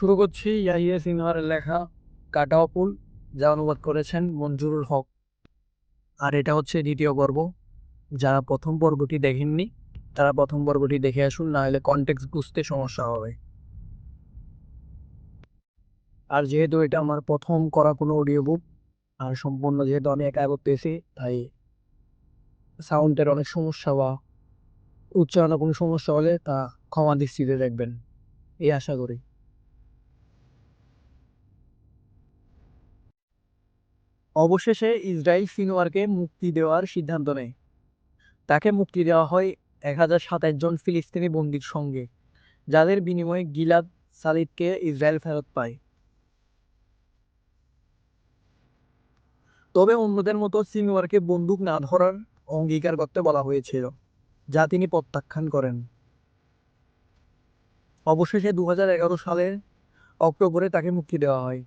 শুরু করছি ইয়াহিয়া সিনহারের লেখা কাটাও ফুল, যা অনুবাদ করেছেন মঞ্জুরুল হক। আর এটা হচ্ছে দ্বিতীয় পর্ব। যারা প্রথম পর্বটি দেখেননি, তারা প্রথম পর্বটি দেখে আসুন না হলে কনটেক্সট বুঝতে সমস্যা হবে। আর যেহেতু এটা আমার প্রথম করা কোনো অডিও বুক আর সম্পূর্ণ যেহেতু আমি একা করতেছি, তাই সাউন্ডের অনেক সমস্যা বা উচ্চারণে কোনো সমস্যা হলে তা ক্ষমা দৃষ্টিতে দেখবেন। এই আশা করি। অবশেষে ইসরায়েল সিনোয়ারকে মুক্তি দেওয়ার সিদ্ধান্ত নেয়। তাকে মুক্তি দেওয়া হয় এক হাজার সাতাশ জন ফিলিস্তিনি বন্দির সঙ্গে, যাদের বিনিময়ে গিলাদ সালিদকে ইসরায়েল ফেরত পায়। তবে অন্যদের মতো সিনোয়ারকে বন্দুক না ধরার অঙ্গীকার করতে বলা হয়েছিল, যা তিনি প্রত্যাখ্যান করেন। অবশেষে দু হাজার এগারো সালের অক্টোবরে তাকে মুক্তি দেওয়া হয়।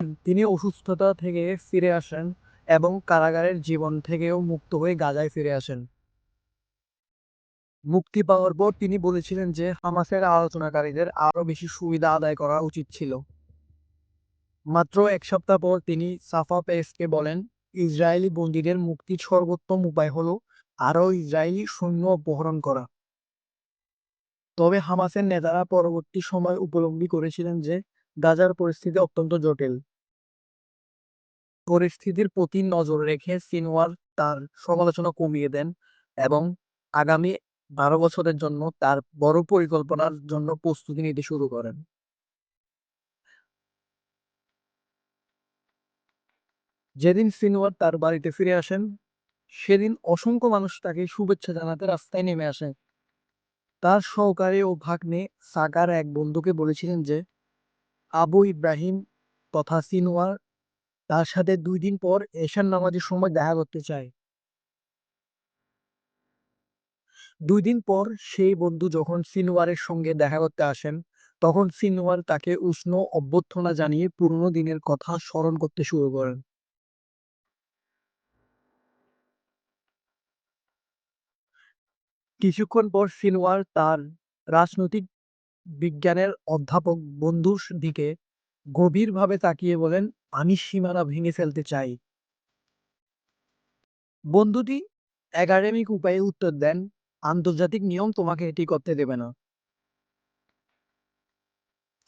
তিনি অসুস্থতা থেকে ফিরে আসেন এবং কারাগারের জীবন থেকেও মুক্ত হয়ে গাজায় ফিরে আসেন। মুক্তি পাওয়ার পর তিনি বলেছিলেন যে, হামাসের আলোচনাকারীদের আরও বেশি সুবিধা আদায় করা উচিত ছিল। মাত্র এক সপ্তাহ পর তিনি সাফা পেসকে বলেন, ইসরায়েলি বন্দীদের মুক্তির সর্বোত্তম উপায় হলো আরও ইসরায়েলি সৈন্য অপহরণ করা। তবে হামাসের নেতারা পরবর্তী সময় উপলব্ধি করেছিলেন যে, গাজার পরিস্থিতি অত্যন্ত জটিল। পরিস্থিতির প্রতি নজর রেখে সিনওয়ার তার সমালোচনা কমিয়ে দেন এবং আগামী বারো বছরের জন্য তার বড় পরিকল্পনার জন্য প্রস্তুতি নিতে শুরু করেন। যেদিন সিনওয়ার তার বাড়িতে ফিরে আসেন, সেদিন অসংখ্য মানুষ তাকে শুভেচ্ছা জানাতে রাস্তায় নেমে আসে। তার সহকারী ও ভাগ্নে সাকার এক বন্ধুকে বলেছিলেন যে, আবু ইব্রাহিম তথা সিনওয়ার তার সাথে দুই দিন পর এশার নামাজের সময় দেখা করতে চায়। দুই দিন পর সেই বন্ধু যখন সিনওয়ারের সঙ্গে দেখা করতে আসেন, তখন সিনওয়ার তাকে উষ্ণ অভ্যর্থনা জানিয়ে পুরনো দিনের কথা স্মরণ করতে শুরু করেন। কিছুক্ষণ পর সিনওয়ার তার রাজনৈতিক বিজ্ঞানের অধ্যাপক বন্ধুর দিকে গভীরভাবে তাকিয়ে বলেন, আমি সীমানা ভেঙে ফেলতে চাই। বন্ধুটি একাডেমিক উপায়ে উত্তর দেন, আন্তর্জাতিক নিয়ম তোমাকে এটি করতে দেবে না।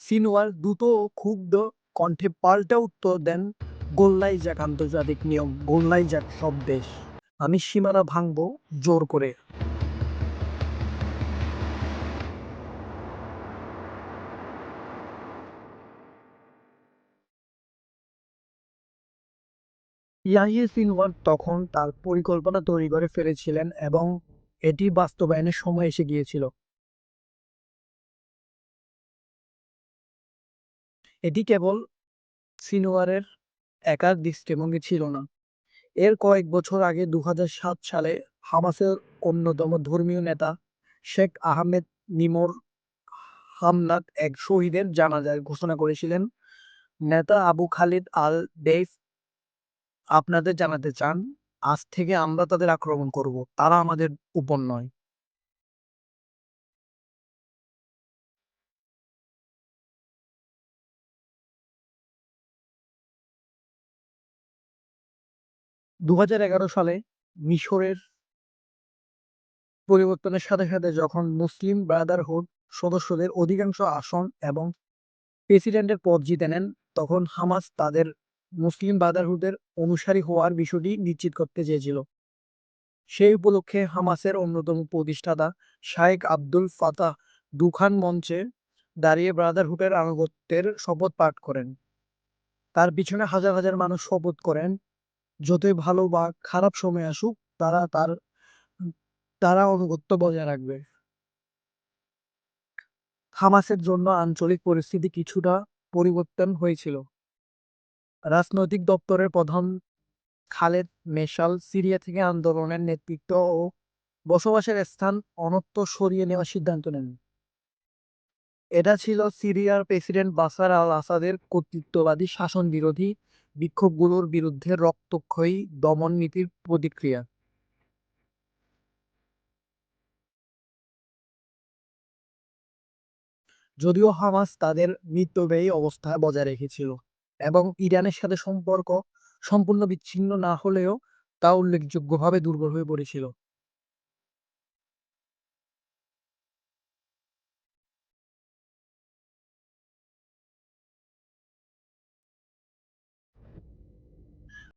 সিনওয়ার দ্রুত ও ক্ষুব্ধ কণ্ঠে পাল্টা উত্তর দেন গোল্লাই যাক আন্তর্জাতিক নিয়ম গোল্লাই যাক সব দেশ। আমি সীমানা ভাঙবো জোর করে। ইয়াহিয়া সিনওয়ার তখন তার পরিকল্পনা তৈরি করে ফেলেছিলেন এবং এটি বাস্তবায়নের সময় এসে গিয়েছিল। এটি কেবল সিনোয়ারের একার দৃষ্টিভঙ্গি ছিল না। এর কয়েক বছর আগে দু হাজার সাত সালে হামাসের অন্যতম ধর্মীয় নেতা শেখ আহমেদ নিমোর হামনাত এক শহীদের জানাজার ঘোষণা করেছিলেন। নেতা আবু খালিদ আল দেইফ আপনাদের জানাতে চান, আজ থেকে আমরা তাদের আক্রমণ করব। তারা আমাদের উপর নয়। দু সালে মিশরের পরিবর্তনের সাথে সাথে যখন মুসলিম ব্রাদারহুড সদস্যদের অধিকাংশ আসন এবং প্রেসিডেন্টের পদ জিতে নেন, তখন হামাস তাদের মুসলিম ব্রাদারহুডের অনুসারী হওয়ার বিষয়টি নিশ্চিত করতে চেয়েছিল। সেই উপলক্ষে হামাসের অন্যতম প্রতিষ্ঠাতা শায়েক আব্দুল ফাতাহ দুখান মঞ্চে দাঁড়িয়ে ব্রাদারহুডের আনুগত্যের শপথ পাঠ করেন। তার পিছনে হাজার হাজার মানুষ শপথ করেন, যতই ভালো বা খারাপ সময় আসুক, তারা তার, তারা অনুগত্য বজায় রাখবে। হামাসের জন্য আঞ্চলিক পরিস্থিতি কিছুটা পরিবর্তন হয়েছিল। রাজনৈতিক দপ্তরের প্রধান খালেদ মেশাল সিরিয়া থেকে আন্দোলনের নেতৃত্ব ও বসবাসের স্থান অনত্য সরিয়ে নেওয়ার সিদ্ধান্ত নেন। এটা ছিল সিরিয়ার প্রেসিডেন্ট বাসার আল আসাদের কর্তৃত্ববাদী শাসন বিরোধী বিক্ষোভগুলোর বিরুদ্ধে রক্তক্ষয়ী দমন নীতির প্রতিক্রিয়া। যদিও হামাস তাদের মিতব্যয়ী অবস্থা বজায় রেখেছিল। এবং ইরানের সাথে সম্পর্ক সম্পূর্ণ বিচ্ছিন্ন না হলেও তা উল্লেখযোগ্যভাবে দুর্বল হয়ে পড়েছিল।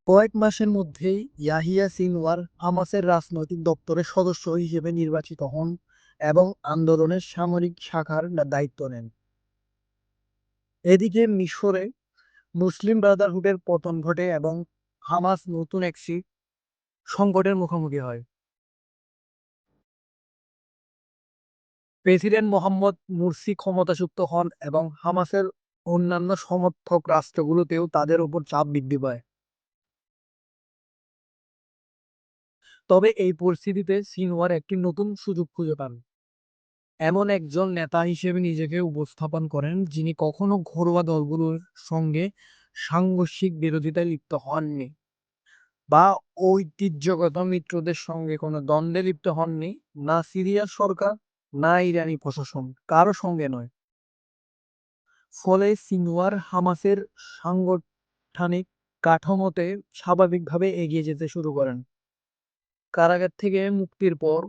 কয়েক মাসের মধ্যেই ইয়াহিয়া সিনওয়ার হামাসের রাজনৈতিক দপ্তরের সদস্য হিসেবে নির্বাচিত হন এবং আন্দোলনের সামরিক শাখার দায়িত্ব নেন। এদিকে মিশরে মুসলিম ব্রাদারহুডের পতন ঘটে এবং হামাস নতুন একটি সংকটের মুখোমুখি হয়। প্রেসিডেন্ট মোহাম্মদ মুরসি ক্ষমতাচ্যুত হন এবং হামাসের অন্যান্য সমর্থক রাষ্ট্রগুলোতেও তাদের উপর চাপ বৃদ্ধি পায়। তবে এই পরিস্থিতিতে সিনওয়ার একটি নতুন সুযোগ খুঁজে পান। এমন একজন নেতা হিসেবে নিজেকে উপস্থাপন করেন যিনি কখনো ঘরোয়া দলগুলোর সঙ্গে সাংঘর্ষিক বিরোধিতায় লিপ্ত হননি বা ঐতিহ্যগত মিত্রদের সঙ্গে কোনো দ্বন্দ্বে লিপ্ত হননি, না সিরিয়ার সরকার, না ইরানি প্রশাসন, কারও সঙ্গে নয়। ফলে সিনওয়ার হামাসের সাংগঠনিক কাঠামোতে স্বাভাবিকভাবে এগিয়ে যেতে শুরু করেন। কারাগার থেকে মুক্তির পর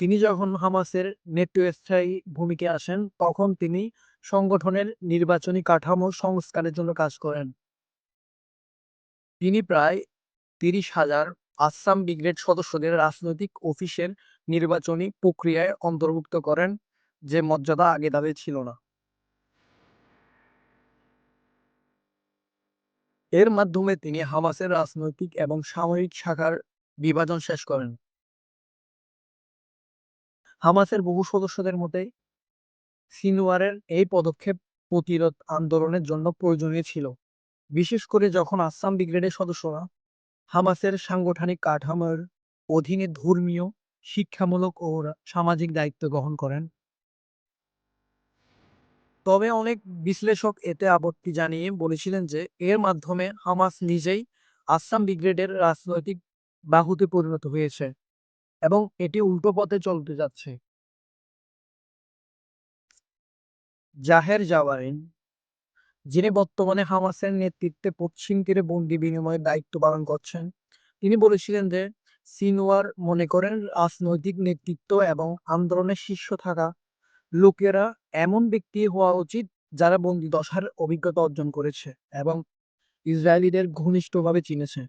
তিনি যখন হামাসের নেতৃস্থায়ী ভূমিকে আসেন, তখন তিনি সংগঠনের নির্বাচনী কাঠামো সংস্কারের জন্য কাজ করেন। তিনি প্রায় তিরিশ হাজার আসাম ব্রিগেড সদস্যদের রাজনৈতিক অফিসের নির্বাচনী প্রক্রিয়ায় অন্তর্ভুক্ত করেন, যে মর্যাদা আগে তাদের ছিল না। এর মাধ্যমে তিনি হামাসের রাজনৈতিক এবং সামরিক শাখার বিভাজন শেষ করেন। হামাসের বহু সদস্যদের মতে সিনওয়ারের এই পদক্ষেপ প্রতিরোধ আন্দোলনের জন্য প্রয়োজনীয় ছিল। বিশেষ করে যখন আসাম ব্রিগেডের সদস্যরা হামাসের সাংগঠনিক কাঠামোর অধীনে ধর্মীয়, শিক্ষামূলক ও সামাজিক দায়িত্ব গ্রহণ করেন। তবে অনেক বিশ্লেষক এতে আপত্তি জানিয়ে বলেছিলেন যে, এর মাধ্যমে হামাস নিজেই আসাম ব্রিগেডের রাজনৈতিক বাহুতে পরিণত হয়েছে। এবং এটি উল্টো পথে চলতে যাচ্ছে। জাহের জাওয়ারিন, যিনি বর্তমানে হামাসের নেতৃত্বে পশ্চিম তীরে বন্দি বিনিময়ের দায়িত্ব পালন করছেন, তিনি বলেছিলেন যে সিনওয়ার মনে করেন রাজনৈতিক নেতৃত্ব এবং আন্দোলনের শীর্ষ থাকা লোকেরা এমন ব্যক্তি হওয়া উচিত যারা বন্দি দশার অভিজ্ঞতা অর্জন করেছে এবং ইসরায়েলিদের ঘনিষ্ঠভাবে চিনেছে।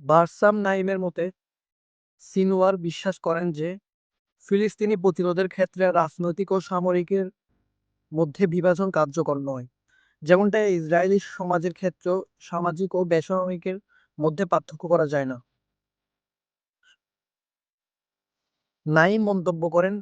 বারসাম নাইমের মতে সিনওয়ার বিশ্বাস করেন যে, ফিলিস্তিনি প্রতিরোধের ক্ষেত্রে রাজনৈতিক ও সামরিকের মধ্যে বিভাজন কার্যকর নয়। যেমনটা ইসরায়েলি সমাজের ক্ষেত্রেও সামাজিক ও বেসামরিকের মধ্যে পার্থক্য করা যায় না। নাইম মন্তব্য করেন,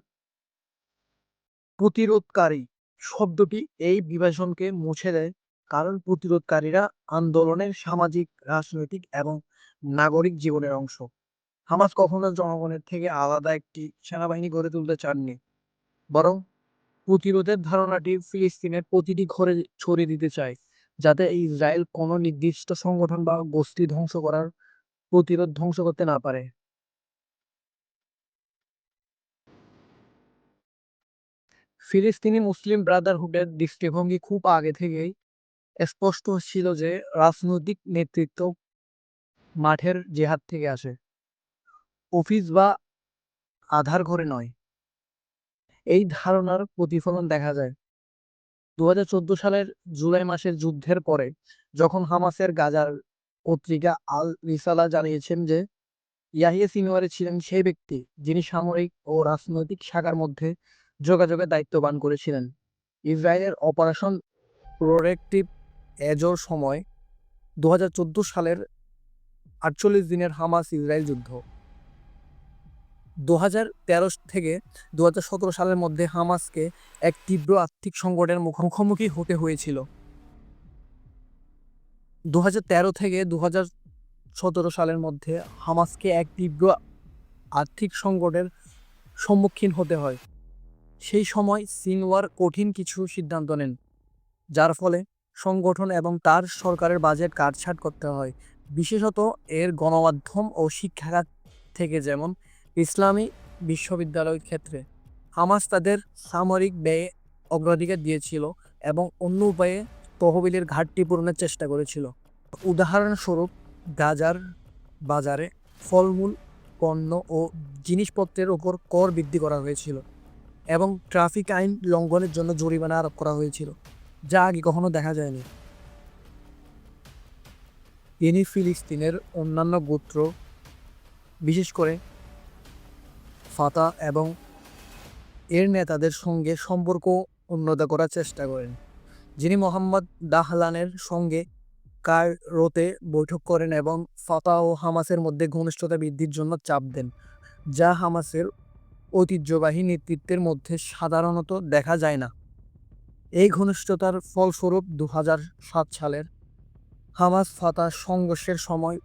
প্রতিরোধকারী শব্দটি এই বিভাজনকে মুছে দেয় কারণ প্রতিরোধকারীরা আন্দোলনের সামাজিক, রাজনৈতিক এবং নাগরিক জীবনের অংশ। হামাস কখনো জনগণের থেকে আলাদা একটি সেনাবাহিনী গড়ে তুলতে চাননি। বরং প্রতিরোধের ধারণাটি ফিলিস্তিনের প্রতিটি ঘরে ছড়িয়ে দিতে চায়, যাতে ইসরায়েল কোনো নির্দিষ্ট সংগঠন বা গোষ্ঠী ধ্বংস করার প্রতিরোধ ধ্বংস করতে না পারে। ফিলিস্তিনি মুসলিম ব্রাদারহুডের দৃষ্টিভঙ্গি খুব আগে থেকেই স্পষ্ট ছিল যে রাজনৈতিক নেতৃত্ব মাঠের জেহাদ থেকে আসে। অফিস বা আধার ঘরে নয়। এই ধারণার প্রতিফলন দেখা যায়। দুহাজার চোদ্দ সালের জুলাই মাসের যুদ্ধের পরে যখন হামাসের গাজার পত্রিকা আল রিসালা জানিয়েছেন যে ইয়াহিয়া সিনওয়ারে ছিলেন সেই ব্যক্তি যিনি সামরিক ও রাজনৈতিক শাখার মধ্যে যোগাযোগের দায়িত্ব পান করেছিলেন। ইসরায়েলের অপারেশন প্রোরেক্টিভ এজোর সময় দু হাজার চোদ্দ সালের আটচল্লিশ দিনের হামাস ইসরায়েল যুদ্ধ। দু হাজার তেরো থেকে দু হাজার সতেরো সালের মধ্যে হামাসকে এক তীব্র আর্থিক সংকটের মুখ- মুখোমুখি হতে হয়েছিল। দু হাজার তেরো থেকে দু হাজার সতেরো সালের মধ্যে হামাসকে এক তীব্র আর্থিক সংকটের সম্মুখীন হতে হয়। সেই সময় সিনওয়ার কঠিন কিছু সিদ্ধান্ত নেন, যার ফলে সংগঠন এবং তার সরকারের বাজেট কাটছাট করতে হয়। বিশেষত এর গণমাধ্যম ও শিক্ষাখাত থেকে যেমন ইসলামী বিশ্ববিদ্যালয়ের ক্ষেত্রে হামাস তাদের সামরিক ব্যয়ে অগ্রাধিকার দিয়েছিল এবং অন্য উপায়ে তহবিলের ঘাটতি পূরণের চেষ্টা করেছিল। উদাহরণস্বরূপ গাজার বাজারে ফলমূল, পণ্য ও জিনিসপত্রের ওপর কর বৃদ্ধি করা হয়েছিল এবং ট্রাফিক আইন লঙ্ঘনের জন্য জরিমানা আরোপ করা হয়েছিল, যা আগে কখনো দেখা যায়নি। তিনি ফিলিস্তিনের অন্যান্য গোত্র, বিশেষ করে ফাতা এবং এর নেতাদের সঙ্গে সম্পর্ক উন্নত করার চেষ্টা করেন। যিনি মোহাম্মদ দাহলানের সঙ্গে কায়রোতে বৈঠক করেন এবং ফাতা ও হামাসের মধ্যে ঘনিষ্ঠতা বৃদ্ধির জন্য চাপ দেন, যা হামাসের ঐতিহ্যবাহী নেতৃত্বের মধ্যে সাধারণত দেখা যায় না। এই ঘনিষ্ঠতার ফলস্বরূপ দু সালের হামাস, ফাতা, সংঘর্ষের সময়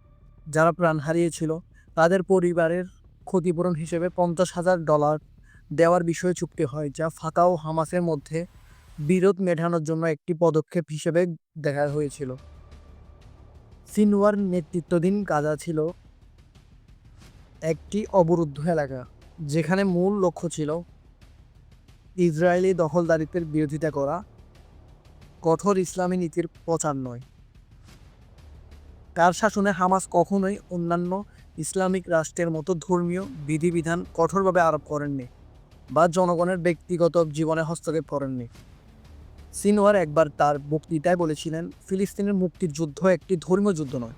যারা প্রাণ হারিয়েছিল, তাদের পরিবারের ক্ষতিপূরণ হিসেবে পঞ্চাশ হাজার ডলার দেওয়ার বিষয়ে চুক্তি হয়, যা ফাতা ও হামাসের মধ্যে বিরোধ মেটানোর জন্য একটি পদক্ষেপ হিসেবে দেখা হয়েছিল। সিনওয়ার নেতৃত্বাধীন গাজা ছিল একটি অবরুদ্ধ এলাকা, যেখানে মূল লক্ষ্য ছিল ইসরায়েলি দখলদারিত্বের বিরোধিতা করা, কঠোর ইসলামী নীতির প্রচার নয়। তার শাসনে হামাস কখনোই অন্যান্য ইসলামিক রাষ্ট্রের মতো ধর্মীয় বিধিবিধান কঠোরভাবে আরোপ করেননি বা জনগণের ব্যক্তিগত জীবনে হস্তক্ষেপ করেননি। সিনওয়ার একবার তার বক্তৃতায় বলেছিলেন, ফিলিস্তিনের মুক্তির যুদ্ধ একটি ধর্মীয় যুদ্ধ নয়।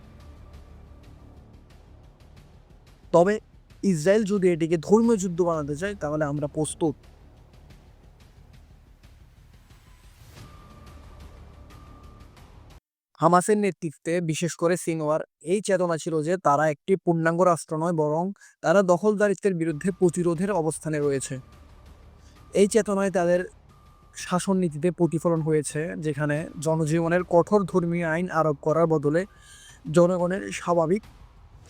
তবে ইসরায়েল যদি এটিকে ধর্মীয় যুদ্ধ বানাতে চায়, তাহলে আমরা প্রস্তুত। হামাসের নেতৃত্বে, বিশেষ করে সিনওয়ার, এই চেতনা ছিল যে তারা একটি পূর্ণাঙ্গ রাষ্ট্র নয়, বরং তারা দখলদারিত্বের বিরুদ্ধে প্রতিরোধের অবস্থানে রয়েছে। এই চেতনায় তাদের শাসন নীতিতে প্রতিফলন হয়েছে, যেখানে জনজীবনের কঠোর ধর্মীয় আইন আরোপ করার বদলে জনগণের স্বাভাবিক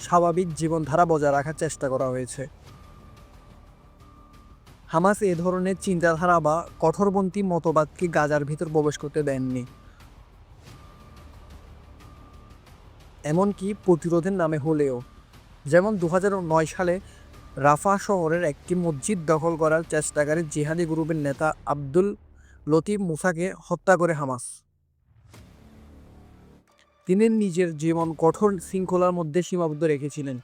স্বাভাবিক জীবনধারা বজায় রাখার চেষ্টা করা হয়েছে। হামাস এ ধরনের চিন্তাধারা বা কঠোরপন্থী মতবাদকে গাজার ভিতর প্রবেশ করতে দেননি। এমনকি প্রতিরোধের নামে হলেও। যেমন দু নয় সালে রাফা শহরের একটি মসজিদ দখল করার চেষ্টাকারী জিহাদি গ্রুপের নেতা আব্দুল লতিফ মুসাকে হত্যা করে হামাস। তিনি নিজের জীবন কঠোর শৃঙ্খলার মধ্যে সীমাবদ্ধ রেখেছিলেন।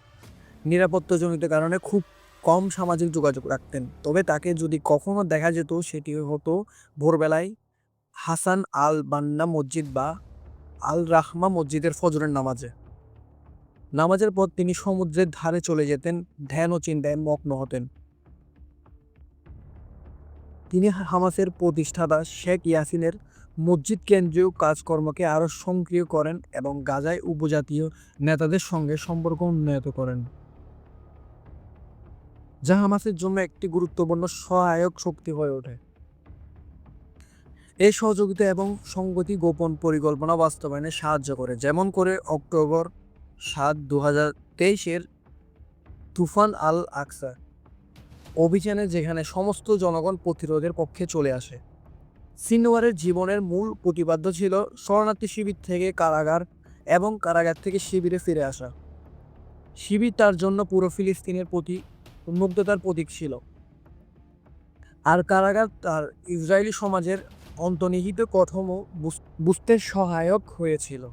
নিরাপত্তাজনিত কারণে খুব কম সামাজিক যোগাযোগ রাখতেন। তবে তাকে যদি কখনো দেখা যেত, সেটি হতো ভোরবেলায় হাসান আল বান্না মসজিদ বা আল রাহমা মসজিদের ফজরের নামাজে। নামাজের পর তিনি সমুদ্রের ধারে চলে যেতেন, ধ্যান ও চিন্তায় মগ্ন হতেন। তিনি হামাসের প্রতিষ্ঠাতা শেখ ইয়াসিনের মসজিদ কেন্দ্রীয় কাজকর্মকে আরও সক্রিয় করেন এবং গাজায় উপজাতীয় নেতাদের সঙ্গে সম্পর্ক উন্নত করেন। যা হামাসের জন্য একটি গুরুত্বপূর্ণ সহায়ক শক্তি হয়ে ওঠে। এই সহযোগিতা এবং সংগতি গোপন পরিকল্পনা বাস্তবায়নে সাহায্য করে। যেমন করে অক্টোবর সাত দু হাজার তেইশের তুফান আল আকসা অভিযানে যেখানে সমস্ত জনগণ প্রতিরোধের পক্ষে চলে আসে। সিনোয়ারের জীবনের মূল প্রতিপাদ্য ছিল শরণার্থী শিবির থেকে কারাগার এবং কারাগার থেকে শিবিরে ফিরে আসা। শিবির তার জন্য পুরো ফিলিস্তিনের প্রতি উন্মুক্ততার প্রতীক ছিল। আর কারাগার তার ইসরায়েলি সমাজের অন্তর্নিহিত বুঝ- বুঝতে সহায়ক হয়েছিল।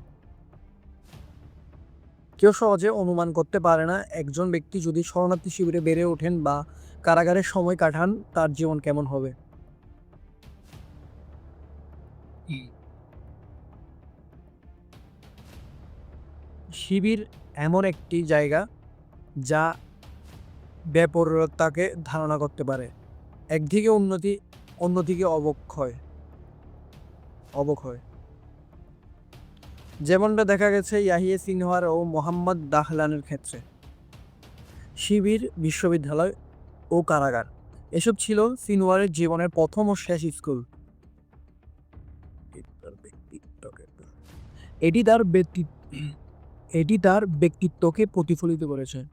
কেউ সহজে অনুমান করতে পারে না একজন ব্যক্তি যদি শরণার্থী শিবিরে বেড়ে ওঠেন বা কারাগারে সময় কাটান, তার জীবন কেমন হবে? শিবির এমন একটি জায়গা যা ব্যাপরতাকে ধারণা করতে পারে। একদিকে উন্নতি, অন্যদিকে অবক্ষয়। অবক্ষয় যেমনটা দেখা গেছে ইয়াহিয়া সিনহার ও মোহাম্মদ দাহলানের ক্ষেত্রে। শিবির, বিশ্ববিদ্যালয় ও কারাগার। এসব ছিল সিনওয়ারের জীবনের প্রথম ও শেষ স্কুল। এটি তার ব্যক্তিত্ব এটি তার ব্যক্তিত্বকে প্রতিফলিত করেছে।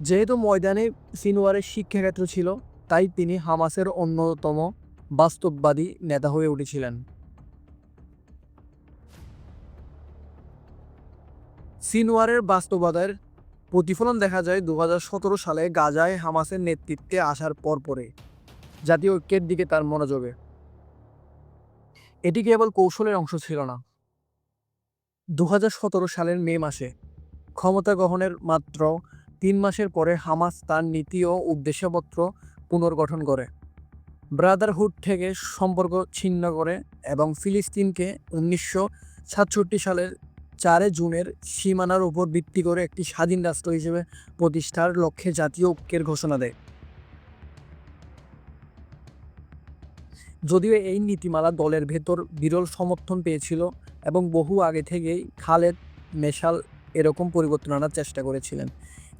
যেহেতু ময়দানে সিনওয়ারের শিক্ষাক্ষেত্র ছিল তাই তিনি হামাসের অন্যতম বাস্তববাদী নেতা হয়ে উঠেছিলেন। সিনওয়ারের বাস্তবতার প্রতিফলন দেখা যায় দুহাজার সতেরো সালে গাজায় হামাসের নেতৃত্বে আসার পরপরে জাতীয় ঐক্যের দিকে তার মনোযোগে। এটি কেবল কৌশলের অংশ ছিল না। দু হাজার সতেরো সালের মে মাসে ক্ষমতা গ্রহণের মাত্র তিন মাসের পরে হামাস তার নীতি ও উদ্দেশ্যপত্র পুনর্গঠন করে। ব্রাদারহুড থেকে সম্পর্ক ছিন্ন করে এবং ফিলিস্তিনকে উনিশশো সাতষট্টি সালের চারে জুনের সীমানার উপর ভিত্তি করে একটি স্বাধীন রাষ্ট্র হিসেবে প্রতিষ্ঠার লক্ষ্যে জাতীয় ঐক্যের ঘোষণা দেয়। যদিও এই নীতিমালা দলের ভেতর বিরল সমর্থন পেয়েছিল এবং বহু আগে থেকেই খালেদ মেশাল এরকম পরিবর্তন আনার চেষ্টা করেছিলেন।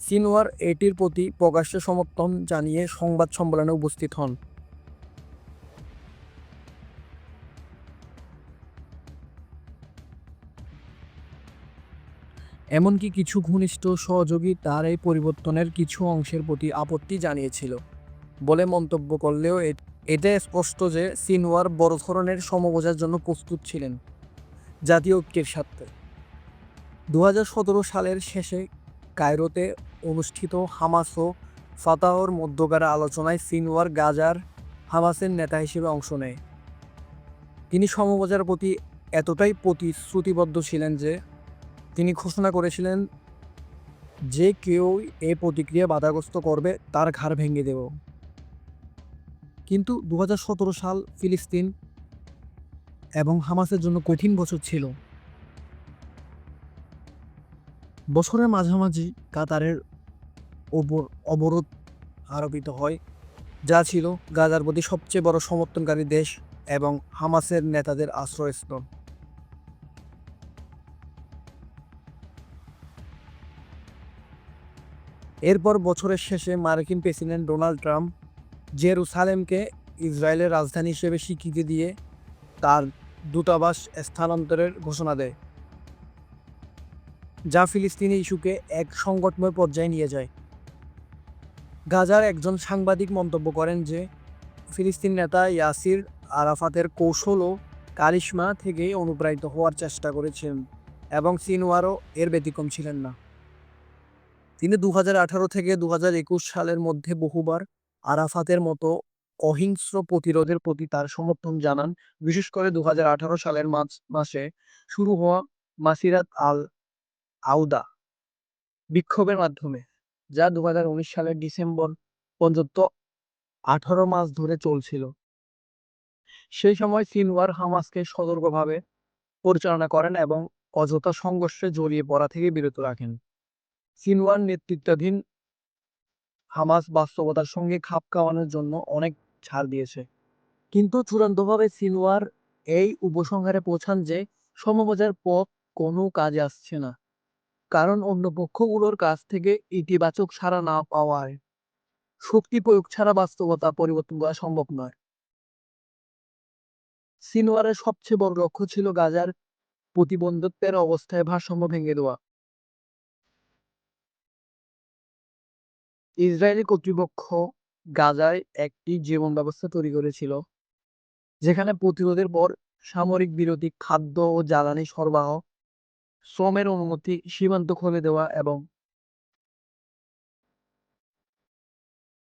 সিনওয়ার এটির প্রতি প্রকাশ্য সমর্থন জানিয়ে সংবাদ সম্মেলনে উপস্থিত হন। এমনকি কিছু ঘনিষ্ঠ সহযোগী তার এই পরিবর্তনের কিছু অংশের প্রতি আপত্তি জানিয়েছিল বলে মন্তব্য করলেও এ- এটা স্পষ্ট যে সিনওয়ার বড় ধরনের সমবোঝার জন্য প্রস্তুত ছিলেন জাতীয় ঐক্যের স্বার্থে। দু হাজার সতেরো সালের শেষে কায়রোতে অনুষ্ঠিত হামাস ও ফাতাহর মধ্যকার আলোচনায় সিনওয়ার গাজার হামাসের নেতা হিসেবে অংশ নেয়। তিনি সমবোঝার প্রতি এতটাই প্রতিশ্রুতিবদ্ধ ছিলেন যে তিনি ঘোষণা করেছিলেন যে কেউ এ প্রতিক্রিয়া বাধাগ্রস্ত করবে, তার ঘাড় ভেঙে দেব। কিন্তু দু হাজার সতেরো সাল ফিলিস্তিন এবং হামাসের জন্য কঠিন বছর ছিল। বছরের মাঝামাঝি কাতারের ওপর অবরোধ আরোপিত হয়, যা ছিল গাজার প্রতি সবচেয়ে বড় সমর্থনকারী দেশ এবং হামাসের নেতাদের আশ্রয়স্থল। এরপর বছরের শেষে মার্কিন প্রেসিডেন্ট ডোনাল্ড ট্রাম্প জেরুসালেমকে ইসরায়েলের রাজধানী হিসেবে স্বীকৃতি দিয়ে তার দূতাবাস স্থানান্তরের ঘোষণা দেয়, যা ফিলিস্তিনি ইস্যুকে এক সংকটময় পর্যায়ে নিয়ে যায়। গাজার একজন সাংবাদিক মন্তব্য করেন যে, ফিলিস্তিন নেতা ইয়াসির আরাফাতের কৌশল ও কারিশমা থেকে অনুপ্রাণিত হওয়ার চেষ্টা করেছেন এবং সিনওয়ারও এর ব্যতিক্রম ছিলেন না। তিনি দু হাজার আঠারো থেকে দু হাজার একুশ সালের মধ্যে বহুবার আরাফাতের মতো অহিংস্র প্রতিরোধের প্রতি তার সমর্থন জানান। বিশেষ করে দু হাজার আঠারো সালের মার্চ মাসে শুরু হওয়া মাসিরাত আল আউদা বিক্ষোভের মাধ্যমে। যা দু হাজার উনিশ সালের ডিসেম্বর পর্যন্ত আঠারো মাস ধরে চলছিল। সেই সময় সিনওয়ার হামাসকে সতর্কভাবে পরিচালনা করেন এবং অযথা সংঘর্ষে জড়িয়ে পড়া থেকে বিরত রাখেন। সিনওয়ার নেতৃত্বাধীন হামাস বাস্তবতার সঙ্গে খাপ খাওয়ানোর জন্য অনেক ছাড় দিয়েছে। কিন্তু চূড়ান্তভাবে সিনওয়ার এই উপসংহারে পৌঁছান যে সমবাজার পথ কোনো কাজে আসছে না। কারণ অন্য পক্ষগুলোর কাছ থেকে ইতিবাচক সাড়া না পাওয়ায় শক্তি প্রয়োগ ছাড়া বাস্তবতা পরিবর্তন করা সম্ভব নয়। সিনওয়ারের সবচেয়ে বড় লক্ষ্য ছিল গাজার প্রতিবন্ধত্বের অবস্থায় ভারসাম্য ভেঙে দেওয়া। ইসরায়েলি কর্তৃপক্ষ গাজায় একটি জীবন ব্যবস্থা তৈরি করেছিল, যেখানে প্রতিরোধের পর সামরিক বিরতি খাদ্য ও জ্বালানি সরবরাহ শ্রমের অনুমতি সীমান্ত খুলে দেওয়া এবং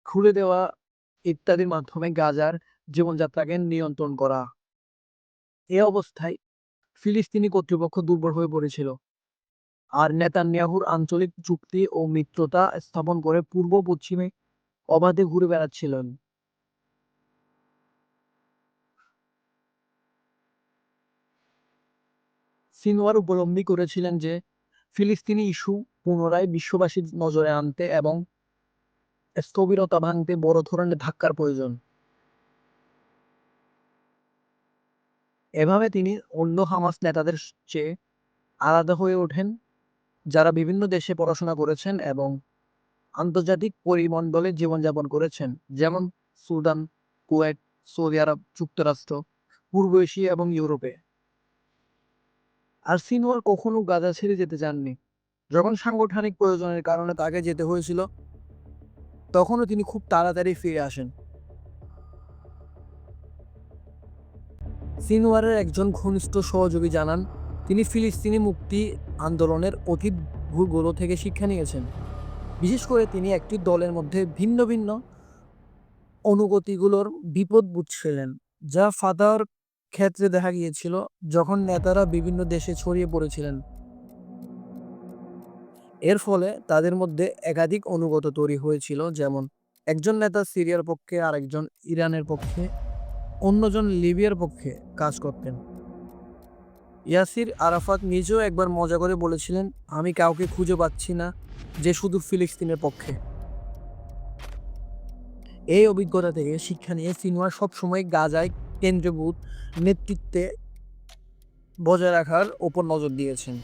খুলে দেওয়া ইত্যাদির মাধ্যমে গাজার জীবনযাত্রাকে নিয়ন্ত্রণ করা। এ অবস্থায় ফিলিস্তিনি কর্তৃপক্ষ দুর্বল হয়ে পড়েছিল। আর নেতানিয়াহুর আঞ্চলিক চুক্তি ও মিত্রতা স্থাপন করে পূর্ব পশ্চিমে অবাধে ঘুরে বেড়াচ্ছিলেন। সিনওয়ার উপলব্ধি করেছিলেন যে, ফিলিস্তিনি ইস্যু পুনরায় বিশ্ববাসীর নজরে আনতে এবং স্থবিরতা ভাঙতে বড় ধরনের ধাক্কার প্রয়োজন। এভাবে তিনি অন্য হামাস নেতাদের চেয়ে আলাদা হয়ে ওঠেন, যারা বিভিন্ন দেশে পড়াশোনা করেছেন এবং আন্তর্জাতিক পরিমণ্ডলে জীবনযাপন করেছেন, যেমন সুদান, কুয়েত, সৌদি আরব, যুক্তরাষ্ট্র, পূর্ব এশিয়া এবং ইউরোপে। আর সিনওয়ার কখনো গাজা ছেড়ে যেতে চাননি। যখন সাংগঠনিক প্রয়োজনের কারণে তাকে যেতে হয়েছিল, তখনও তিনি খুব তাড়াতাড়ি ফিরে আসেন। সিনওয়ারের একজন ঘনিষ্ঠ সহযোগী জানান, তিনি ফিলিস্তিনি মুক্তি আন্দোলনের অতীত ভূগোলো থেকে শিক্ষা নিয়েছেন। বিশেষ করে তিনি একটি দলের মধ্যে ভিন্ন ভিন্ন অনুগতিগুলোর বিপদ বুঝছিলেন, যা ফাদার ক্ষেত্রে দেখা গিয়েছিল, যখন নেতারা বিভিন্ন দেশে ছড়িয়ে পড়েছিলেন। এর ফলে তাদের মধ্যে একাধিক অনুগত তৈরি হয়েছিল, যেমন একজন নেতা সিরিয়ার পক্ষে, আরেকজন ইরানের পক্ষে, অন্যজন লিবিয়ার পক্ষে কাজ করতেন। ইয়াসির আরাফাত নিজেও একবার মজা করে বলেছিলেন, আমি কাউকে খুঁজে পাচ্ছি না, যে শুধু ফিলিস্তিনের পক্ষে। এই অভিজ্ঞতা থেকে শিক্ষা নিয়ে সিনোয়ার সবসময় গাজায় কেন্দ্রীভূত নেতৃত্বে বজায় রাখার ওপর নজর দিয়েছেন।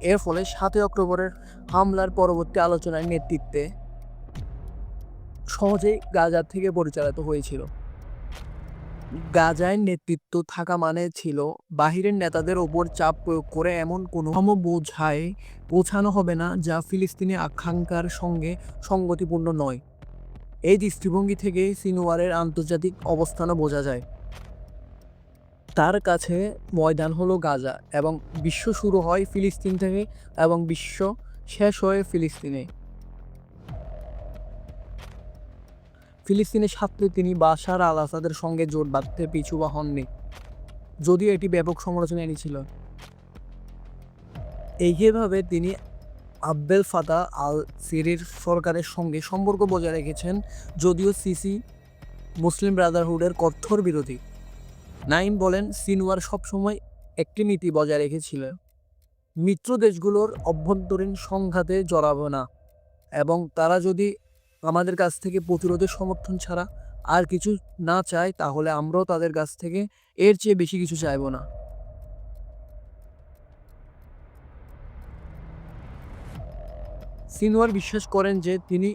এর ফলে সাতই অক্টোবরের হামলার পরবর্তী আলোচনার নেতৃত্বে সহজেই গাজা থেকে পরিচালিত হয়েছিল। গাজায় নেতৃত্ব থাকা মানে ছিল, বাহিরের নেতাদের ওপর চাপ প্রয়োগ করে এমন কোনো বোঝায় পৌঁছানো হবে না যা ফিলিস্তিনি আকাঙ্ক্ষার সঙ্গে সঙ্গতিপূর্ণ নয়। এই দৃষ্টিভঙ্গি থেকে সিনোয়ারের আন্তর্জাতিক অবস্থানও বোঝা যায়। তার কাছে ময়দান হলো গাজা এবং বিশ্ব শুরু হয় ফিলিস্তিন থেকে এবং বিশ্ব শেষ হয় ফিলিস্তিনে। ফিলিস্তিনের স্বার্থে তিনি বাশার আল আসাদের সঙ্গে জোট বাঁধতে পিছু বা হননি, যদিও এটি ব্যাপক সমালোচনা এনেছিল। এইভাবে তিনি আব্বেল ফাতা আল সিরির সরকারের সঙ্গে সম্পর্ক বজায় রেখেছেন, যদিও সিসি মুসলিম ব্রাদারহুডের কঠোর বিরোধী। নাইম বলেন সিনওয়ার সবসময় একটি নীতি বজায় রেখেছিল। মিত্র দেশগুলোর অভ্যন্তরীণ সংঘাতে জড়াবে না এবং তারা যদি আমাদের কাছ থেকে প্রতিরোধের সমর্থন ছাড়া আর কিছু না চায়, তাহলে আমরাও তাদের কাছ থেকে এর চেয়ে বেশি কিছু চাইব না। সিনওয়ার বিশ্বাস করেন যে তিনি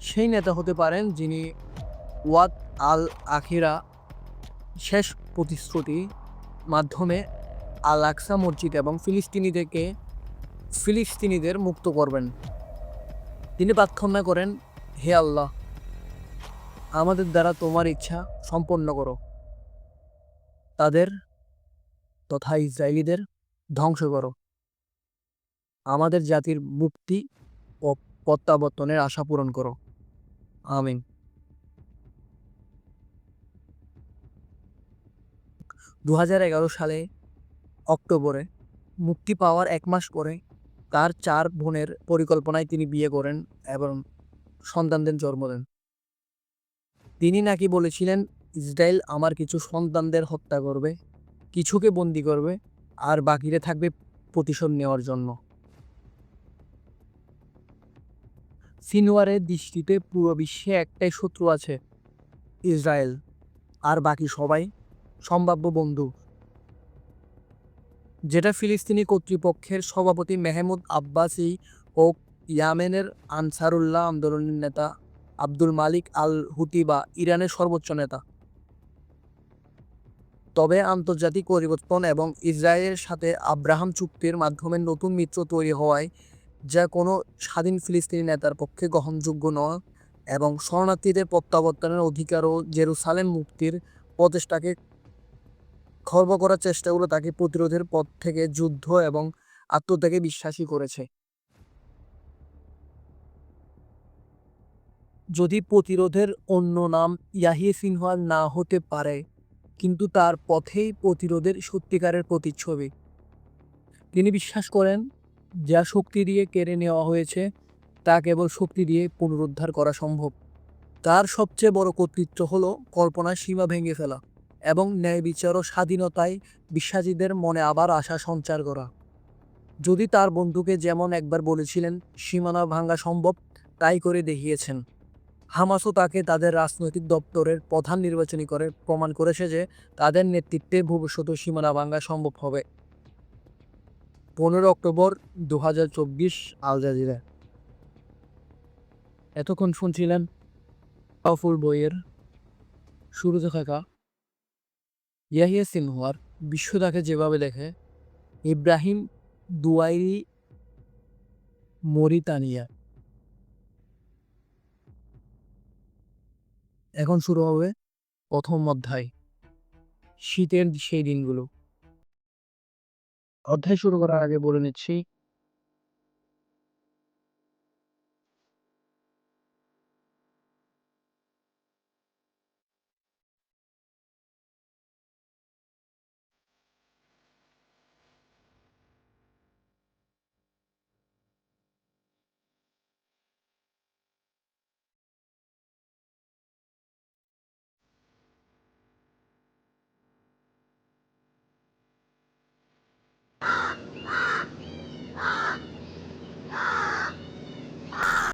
সেই নেতা হতে পারেন যিনি ওয়াত আল আখিরা শেষ প্রতিশ্রুতি মাধ্যমে আল আকসা মসজিদ এবং ফিলিস্তিনিদেরকে ফিলিস্তিনিদের মুক্ত করবেন। তিনি প্রার্থনা করেন, হে আল্লাহ, আমাদের দ্বারা তোমার ইচ্ছা সম্পন্ন করো। তাদের তথা ইসরায়েলিদের ধ্বংস করো। আমাদের জাতির মুক্তি ও প্রত্যাবর্তনের আশা পূরণ করো। আমিন। দু হাজার এগারো সালে অক্টোবরে মুক্তি পাওয়ার এক মাস পরে তার চার বোনের পরিকল্পনায় তিনি বিয়ে করেন এবং সন্তানদের জন্ম দেন। তিনি নাকি বলেছিলেন, ইসরায়েল আমার কিছু সন্তানদের হত্যা করবে, কিছুকে বন্দি করবে, আর বাকিরে থাকবে প্রতিশোধ নেওয়ার জন্য। সিনওয়ারের দৃষ্টিতে পুরো বিশ্বে একটাই শত্রু আছে, ইসরায়েল। আর বাকি সবাই সম্ভাব্য বন্ধু। যেটা ফিলিস্তিনি কর্তৃপক্ষের সভাপতি মেহমুদ আব্বাসি ও ইয়ামেনের আনসারুল্লাহ আন্দোলনের নেতা আব্দুল মালিক আল হুতি বা ইরানের সর্বোচ্চ নেতা। তবে আন্তর্জাতিক পরিবর্তন এবং ইসরায়েলের সাথে আব্রাহাম চুক্তির মাধ্যমে নতুন মিত্র তৈরি হওয়ায় যা কোনো স্বাধীন ফিলিস্তিনি নেতার পক্ষে গ্রহণযোগ্য নয় এবং শরণার্থীদের প্রত্যাবর্তনের অধিকার ও জেরুসালেম মুক্তির প্রচেষ্টাকে খর্ব করার চেষ্টাগুলো তাকে প্রতিরোধের পথ থেকে যুদ্ধ এবং আত্মত্যাগে বিশ্বাসী করেছে। যদি প্রতিরোধের অন্য নাম ইয়াহিয়ে সিনহাল না হতে পারে, কিন্তু তার পথেই প্রতিরোধের সত্যিকারের প্রতিচ্ছবি। তিনি বিশ্বাস করেন, যা শক্তি দিয়ে কেড়ে নেওয়া হয়েছে, তা কেবল শক্তি দিয়ে পুনরুদ্ধার করা সম্ভব। তার সবচেয়ে বড় কর্তৃত্ব হলো কল্পনার সীমা ভেঙে ফেলা। এবং ন্যায় বিচার ও স্বাধীনতায় বিশ্বাসীদের মনে আবার আশা সঞ্চার করা। যদি তার বন্ধুকে যেমন একবার বলেছিলেন, সীমানা ভাঙ্গা সম্ভব, তাই করে দেখিয়েছেন। হামাসও তাকে তাদের রাজনৈতিক দপ্তরের প্রধান নির্বাচনী করে প্রমাণ করেছে যে, তাদের নেতৃত্বে ভবিষ্যতে সীমানা ভাঙ্গা সম্ভব হবে। পনেরো অক্টোবর দু হাজার চব্বিশ, আল জাজিরা। এতক্ষণ শুনছিলেন পাওয়ারফুল বইয়ের শুরুতে থাকা ইয়াহিয়া সিনহুয়ার বিশ্ব তাকে যেভাবে দেখে ইব্রাহিম দুয়াইরি মরিতানিয়া। এখন শুরু হবে প্রথম অধ্যায়, শীতের সেই দিনগুলো। অধ্যায় শুরু করার আগে বলে নিচ্ছি